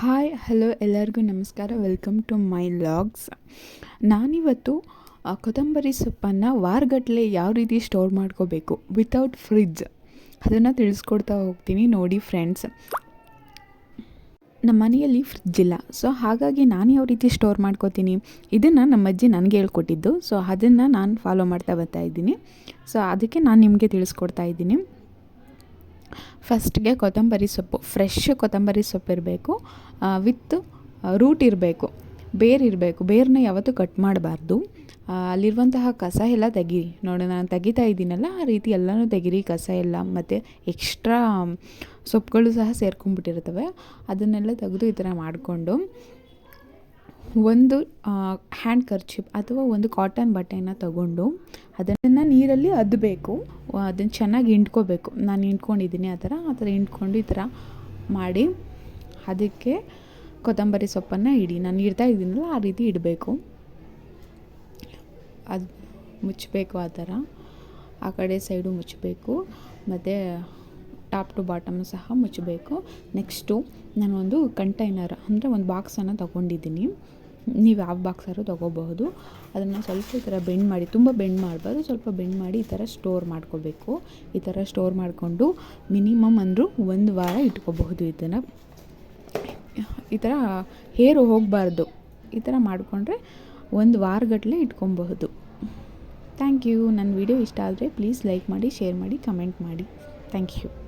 Hi hello ಎಲ್ಲರಿಗೂ ನಮಸ್ಕಾರ. Welcome to my logs ನಾನಿವತ್ತು ಕೊತ್ತಂಬರಿ ಸೊಪ್ಪನ್ನು ವಾರಗಟ್ಟಲೆ ಯಾವ ರೀತಿ ಸ್ಟೋರ್ ಮಾಡ್ಕೋಬೇಕು ವಿತೌಟ್ ಫ್ರಿಡ್ಜ್ ಅದನ್ನು ತಿಳಿಸ್ಕೊಡ್ತಾ ಹೋಗ್ತೀನಿ ನೋಡಿ ಫ್ರೆಂಡ್ಸ್ ನಮ್ಮ ಮನೆಯಲ್ಲಿ ಫ್ರಿಡ್ಜ್ ಇಲ್ಲ. ಸೊ ಹಾಗಾಗಿ ನಾನು ಯಾವ ರೀತಿ ಸ್ಟೋರ್ ಮಾಡ್ಕೋತೀನಿ? ಇದನ್ನು ನಮ್ಮ ಅಜ್ಜಿ ನನಗೆ ಹೇಳ್ಕೊಟ್ಟಿದ್ದು. ಸೊ ಅದನ್ನು ನಾನು ಫಾಲೋ ಮಾಡ್ತಾ ಬರ್ತಾ ಇದ್ದೀನಿ. ಸೊ ಅದಕ್ಕೆ ನಾನು ನಿಮಗೆ ತಿಳಿಸ್ಕೊಡ್ತಾ ಇದ್ದೀನಿ. ಫಸ್ಟ್ಗೆ ಕೊತ್ತಂಬರಿ ಸೊಪ್ಪು ಫ್ರೆಶ್ ಕೊತ್ತಂಬರಿ ಸೊಪ್ಪು ಇರಬೇಕು ವಿತ್ ರೂಟ್ ಇರಬೇಕು, ಬೇರು ಇರಬೇಕು ಬೇರನ್ನ ಯಾವತ್ತೂ ಕಟ್ ಮಾಡಬಾರ್ದು. ಅಲ್ಲಿರುವಂತಹ ಕಸ ಎಲ್ಲ ತೆಗೀರಿ. ನೋಡಿ, ನಾನು ತೆಗಿತಾ ಇದ್ದೀನಲ್ಲ, ಆ ರೀತಿ ಎಲ್ಲನೂ ತೆಗೀರಿ, ಕಸ ಎಲ್ಲ, ಮತ್ತು ಎಕ್ಸ್ಟ್ರಾ ಸೊಪ್ಪುಗಳು ಸಹ ಸೇರ್ಕೊಂಡ್ಬಿಟ್ಟಿರ್ತವೆ ಅದನ್ನೆಲ್ಲ ತೆಗೆದು ಈ ಥರ ಮಾಡಿಕೊಂಡು ಒಂದು ಹ್ಯಾಂಡ್ ಕರ್ಚಿಪ್ ಅಥವಾ ಒಂದು ಕಾಟನ್ ಬಟ್ಟೆಯನ್ನು ತಗೊಂಡು ಅದನ್ನು ನೀರಲ್ಲಿ ಅದ್ದಬೇಕು ಅದನ್ನು ಚೆನ್ನಾಗಿ ಹಿಂಡ್ಕೋಬೇಕು ನಾನು ಹಿಂಡ್ಕೊಂಡಿದ್ದೀನಿ ಆ ಥರ ಆ ಥರ ಹಿಂಡ್ಕೊಂಡು ಈ ಥರ ಮಾಡಿ ಅದಕ್ಕೆ ಕೊತ್ತಂಬರಿ ಸೊಪ್ಪನ್ನು ಇಡಿ. ನಾನು ಇಡ್ತಾ ಇದ್ದೀನಲ್ಲ, ಆ ರೀತಿ ಇಡಬೇಕು. ಅದು ಮುಚ್ಚಬೇಕು ಆ ಥರ. ಆ ಕಡೆ ಸೈಡು ಮುಚ್ಚಬೇಕು ಮತ್ತು ಟಾಪ್ ಟು ಬಾಟಮ್ ಸಹ ಮುಚ್ಚಬೇಕು ನೆಕ್ಸ್ಟು ಒಂದು ಕಂಟೈನರ್, ಅಂದರೆ ಒಂದು ಬಾಕ್ಸನ್ನು ತೊಗೊಂಡಿದ್ದೀನಿ. ನೀವು ಯಾವ ಬಾಕ್ಸಾರು ತೊಗೋಬಹುದು. ಅದನ್ನು ಸ್ವಲ್ಪ ಈ ಥರ ಬೆಂಡ್ ಮಾಡಿ, ತುಂಬ ಬೆಂಡ್ ಮಾಡಬಾರ್ದು. ಸ್ವಲ್ಪ ಬೆಂಡ್ ಮಾಡಿ ಈ ಥರ ಸ್ಟೋರ್ ಮಾಡ್ಕೋಬೇಕು. ಈ ಥರ ಸ್ಟೋರ್ ಮಾಡಿಕೊಂಡು ಮಿನಿಮಮ್ ಅಂದರೂ ಒಂದು ವಾರ ಇಟ್ಕೋಬಹುದು ಇದನ್ನು. ಈ ಥರ ಹೇರು ಹೋಗಬಾರ್ದು. ಈ ಥರ ಮಾಡಿಕೊಂಡ್ರೆ ಒಂದು ವಾರಗಟ್ಟಲೆ ಇಟ್ಕೊಬಹುದು. ಥ್ಯಾಂಕ್ ಯು ನನ್ನ ವಿಡಿಯೋ ಇಷ್ಟ ಆದರೆ ಪ್ಲೀಸ್ ಲೈಕ್ ಮಾಡಿ ಶೇರ್ ಮಾಡಿ ಕಮೆಂಟ್ ಮಾಡಿ. Thank you